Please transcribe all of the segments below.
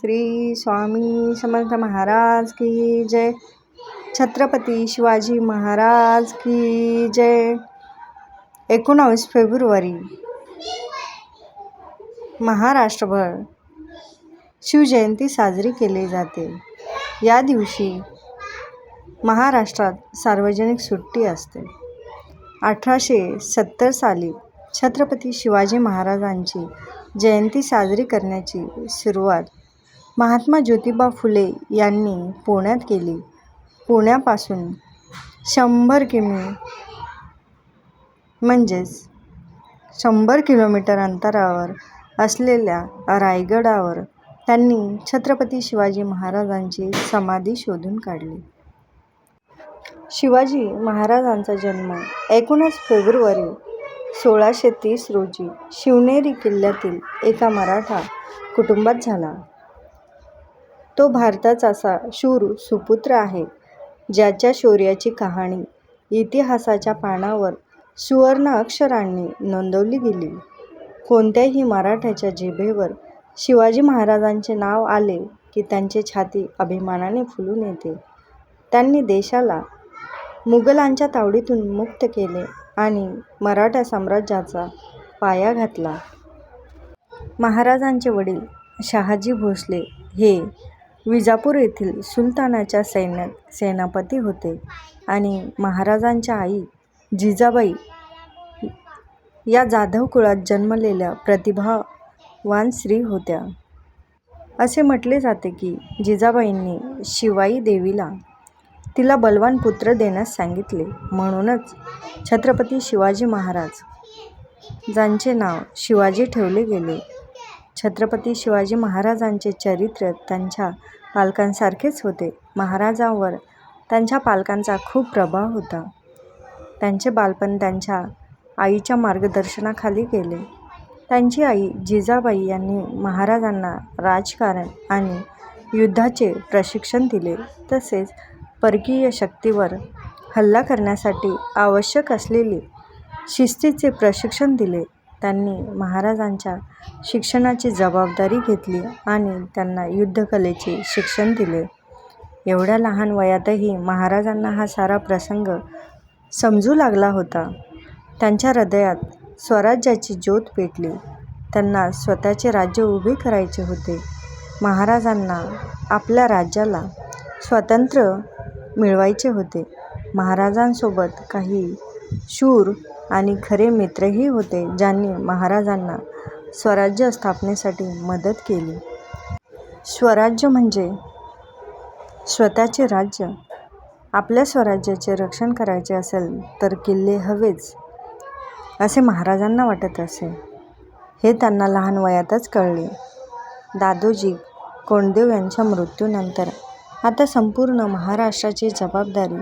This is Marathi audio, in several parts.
श्री स्वामी समर्थ महाराज की जय. छत्रपती शिवाजी महाराज की जय. एकोणावीस फेब्रुवारी. महाराष्ट्रभर शिवजयंती साजरी केली जाते. या दिवशी महाराष्ट्रात सार्वजनिक सुट्टी असते. अठराशे सत्तर साली छत्रपती शिवाजी महाराजांची जयंती साजरी करण्याची सुरुवात महात्मा ज्योतिबा फुले यांनी पुण्यात केली. पुण्यापासून शंभर किमी म्हणजेच शंभर किलोमीटर अंतरावर असलेल्या रायगडावर त्यांनी छत्रपती शिवाजी महाराजांची समाधी शोधून काढली. शिवाजी महाराजांचा जन्म एकोणीस फेब्रुवारी सोळाशे तीस रोजी शिवनेरी किल्ल्यातील एका मराठा कुटुंबात झाला. तो भारताचा असा शूर सुपुत्र आहे ज्याच्या शौर्याची कहाणी इतिहासाच्या पानावर सुवर्ण अक्षरांनी नोंदवली गेली. कोणत्याही मराठ्याच्या जिभेवर शिवाजी महाराजांचे नाव आले की त्यांची छाती अभिमानाने फुलून येते. त्यांनी देशाला मुघलांच्या तावडीतून मुक्त केले आणि मराठा साम्राज्याचा पाया घातला. महाराजांचे वडील शहाजी भोसले हे विजापूर येथील सुलतानाच्या सैन्यात सेनापती होते आणि महाराजांच्या आई जिजाबाई या जाधव कुळात जन्मलेल्या प्रतिभावान स्त्री होत्या. असे म्हटले जाते की जिजाबाईंनी शिवाई देवीला तिला बलवान पुत्र देण्यास सांगितले. म्हणूनच छत्रपती शिवाजी महाराज ज्यांचे नाव शिवाजी ठेवले गेले छत्रपती शिवाजी महाराजांचे चरित्र त्यांच्या पालकांसारखेच होते. महाराजांवर त्यांच्या पालकांचा खूप प्रभाव होता. त्यांचे बालपण त्यांच्या आईच्या मार्गदर्शनाखाली गेले. त्यांची आई जिजाबाई यांनी महाराजांना राजकारण आणि युद्धाचे प्रशिक्षण दिले. तसेच परकीय शक्तीवर हल्ला करण्यासाठी आवश्यक असलेली शिस्तीचे प्रशिक्षण दिले. त्यांनी महाराजांच्या शिक्षणाची जबाबदारी घेतली आणि त्यांना युद्धकलेचे शिक्षण दिले. एवढ्या लहान वयातही महाराजांना हा सारा प्रसंग समजू लागला होता. त्यांच्या हृदयात स्वराज्याची ज्योत पेटली. त्यांना स्वतःचे राज्य उभे करायचे होते. महाराजांना आपल्या राज्याला स्वातंत्र्य मिळवायचे होते. महाराजांसोबत काही शूर आणि खरे मित्रही होते ज्यांनी महाराजांना स्वराज्य स्थापनेसाठी मदत केली. स्वराज्य म्हणजे स्वतःचे राज्य. आपल्या स्वराज्याचे रक्षण करायचे असेल तर किल्ले हवेच असे महाराजांना वाटत असे. हे त्यांना लहान वयातच कळले. दादोजी कोंडदेव यांच्या मृत्यूनंतर आता संपूर्ण महाराष्ट्राची जबाबदारी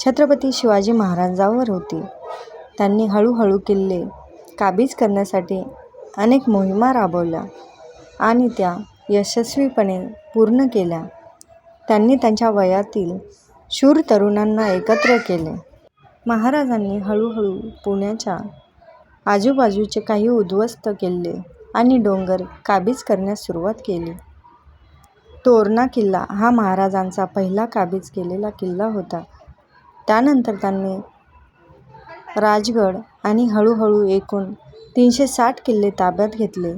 छत्रपती शिवाजी महाराजांवर होती. त्यांनी हळूहळू किल्ले काबीज करण्यासाठी अनेक मोहिमा राबवल्या आणि त्या यशस्वीपणे पूर्ण केल्या. त्यांनी त्यांच्या वयातील शूर तरुणांना एकत्र केले. महाराजांनी हळूहळू पुण्याच्या आजूबाजूचे काही उद्ध्वस्त किल्ले आणि डोंगर काबीज करण्यास सुरुवात केली. तोरणा किल्ला हा महाराजांचा पहिला काबीज केलेला किल्ला होता. त्यानंतर त्यांनी राजगड आणि हळूहळू एकूण तीनशे साठ किल्ले ताब्यात घेतले.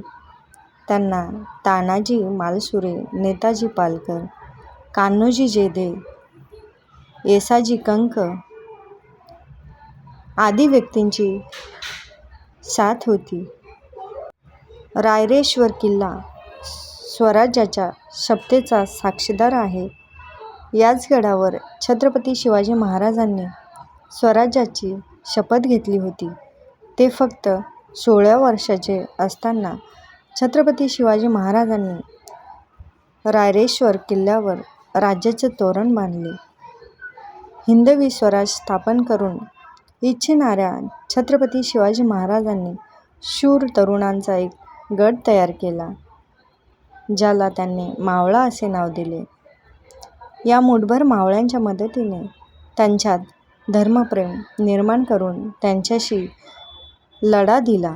त्यांना तानाजी मालसुरे नेताजी पालकर कान्होजी जेधे येसाजी कंक आदी व्यक्तींची साथ होती. रायरेश्वर किल्ला स्वराज्याच्या शपथेचा साक्षीदार आहे. याच गडावर छत्रपती शिवाजी महाराजांनी स्वराज्याची शपथ घेतली होती. ते फक्त सोळा वर्षाचे असताना छत्रपती शिवाजी महाराजांनी रायरेश्वर किल्ल्यावर राज्याचे तोरण बांधले. हिंदवी स्वराज स्थापन करून इच्छिणाऱ्या छत्रपती शिवाजी महाराजांनी शूर तरुणांचा एक गट तयार केला ज्याला त्यांनी मावळा असे नाव दिले. या मुठभर मावळ्यांच्या मदतीने त्यांच्यात धर्मप्रेम निर्माण करून त्यांच्याशी लढा दिला.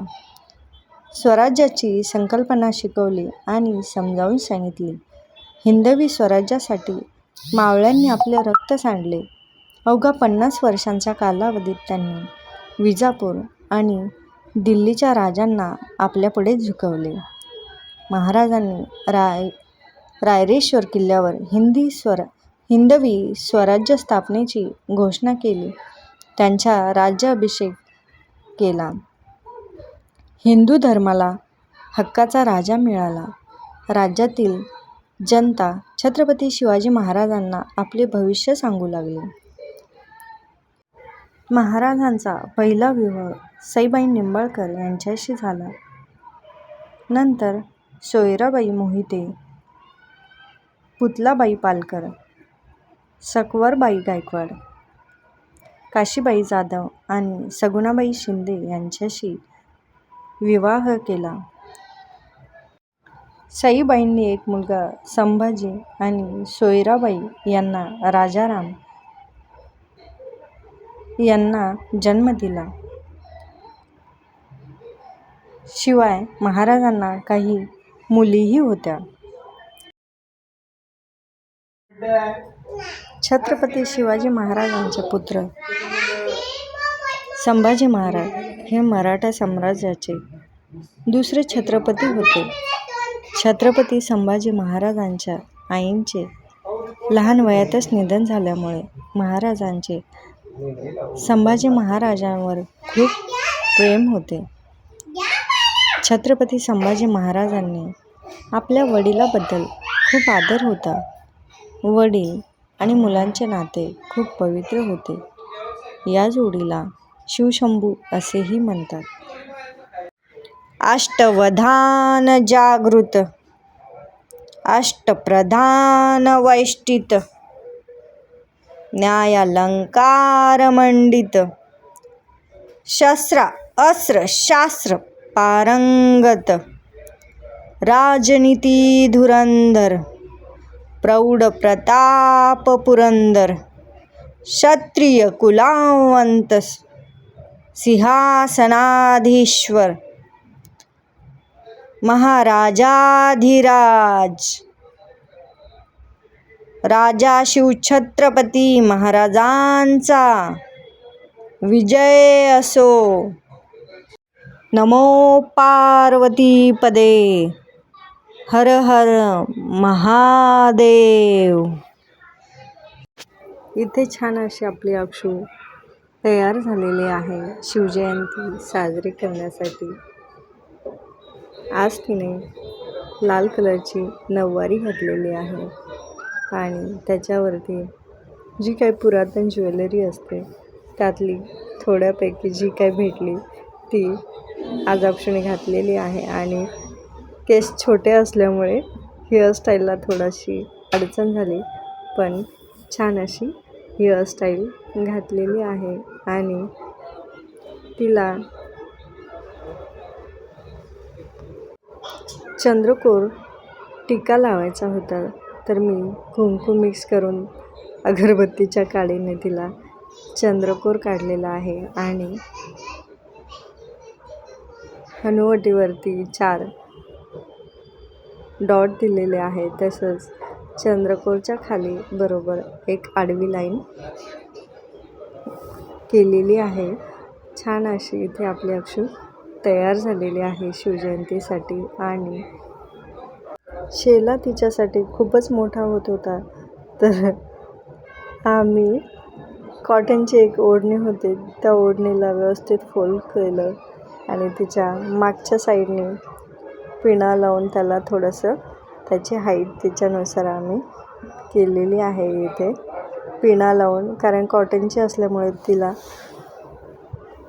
स्वराज्याची संकल्पना शिकवली आणि समजावून सांगितली. हिंदवी स्वराज्यासाठी मावळ्यांनी आपले रक्त सांडले. अवघा पन्नास वर्षांच्या कालावधीत त्यांनी विजापूर आणि दिल्लीच्या राजांना आपल्यापुढे झुकवले. महाराजांनी राय रायरेश्वर किल्ल्यावर हिंदी स्वर हिंदवी स्वराज्य स्थापनेची घोषणा केली. त्यांच्या राज्याभिषेक केला. हिंदू धर्माला हक्काचा राजा मिळाला. राज्यातील जनता छत्रपती शिवाजी महाराजांना आपले भविष्य सांगू लागली. महाराजांचा पहिला विवाह सईबाई निंबाळकर यांच्याशी झाला. नंतर सोयराबाई मोहिते पुतलाबाई पालकर सकवरबाई गायकवाड. काशीबाई जाधव आणि सगुणाबाई शिंदे यांच्याशी विवाह केला. सईबाईंनी एक मुलगा संभाजी आणि सोयराबाई यांना राजाराम यांना जन्म दिला. शिवाय महाराजांना काही मुलीही होत्या. छत्रपती शिवाजी महाराजांचे पुत्र. संभाजी महाराज हे मराठा साम्राज्याचे दुसरे छत्रपती होते. छत्रपती संभाजी महाराजांच्या आईंचे लहान वयातच निधन झाल्यामुळे महाराजांचे संभाजी महाराजांवर खूप प्रेम होते. छत्रपती संभाजी महाराजांनी आपल्या वडिलाबद्दल खूप आदर होता. वडील आणि मुलांचे नाते खूप पवित्र होते. या जोडीला शिवशंभू असेही म्हणतात. अष्टवधान जागृत अष्टप्रधान वैष्टित न्यायालंकार मंडित शस्त्र अस्त्र शास्त्र पारंगत राजनीती धुरंधर प्रौढ प्रताप पुरंदर क्षत्रिय कुलावंत सिंहासनाधीश्वर महाराजाधिराज राजा शिवछत्रपती महाराजांचा विजय असो. नमो पार्वती पदे हर हर महादेव. इथे छान अशी आपली अक्षू तयार झालेली आहे शिवजयंती साजरी करण्यासाठी. आज तिने लाल कलरची नऊवारी घातलेली आहे आणि त्याच्यावरती जी काही पुरातन ज्वेलरी असते त्यातली थोड्यापैकी जी काही भेटली ती आज अक्षुने घातलेली आहे आणि केस छोटे असल्यामुळे हेअरस्टाईलला थोडीशी अडचण झाली पण छान अशी हेअरस्टाईल घातलेली आहे आणि तिला चंद्रकोर टीका लावायचा होता तर मी कुंकू मिक्स करून अगरबत्तीच्या काडीने तिला चंद्रकोर काढलेला आहे आणि हनुवटीवरती चार डॉट दिलेले आहे. तसंच चंद्रकोरच्या खाली बरोबर एक आडवी लाईन केलेली आहे. छान अशी इथे आपली अक्षू तयार झालेली आहे शिवजयंतीसाठी आणि शेला तिच्यासाठी खूपच मोठा होत होता. तर आम्ही कॉटनची एक ओढणी होती. त्या ओढणीला व्यवस्थित फोल्ड केलं आणि तिच्या मागच्या साईडने पिणा लावून त्याला थोडंसं त्याची हाईट तिच्यानुसार आम्ही केलेली आहे इथे. पिणा लावून कारण कॉटनची असल्यामुळे तिला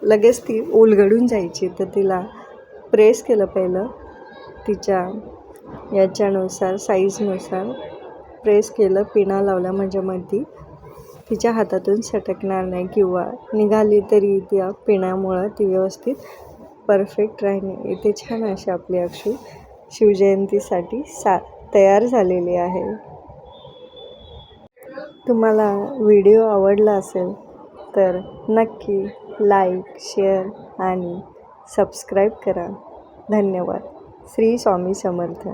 लगेच ती उलगडून जायची. तर तिला प्रेस केलं पहिलं. तिच्या याच्यानुसार साईजनुसार प्रेस केलं. पिणा लावला म्हणजे मग ती तिच्या हातातून सटकणार नाही किंवा निघाली तरी त्या पिण्यामुळं ती व्यवस्थित परफेक्ट राहणे. इथे छान अशी आपली अक्षू शिवजयंतीसाठी सा तयार झालेली आहे. तुम्हाला व्हिडिओ आवडला असेल तर नक्की लाईक शेअर आणि सबस्क्राईब करा. धन्यवाद. श्री स्वामी समर्थ.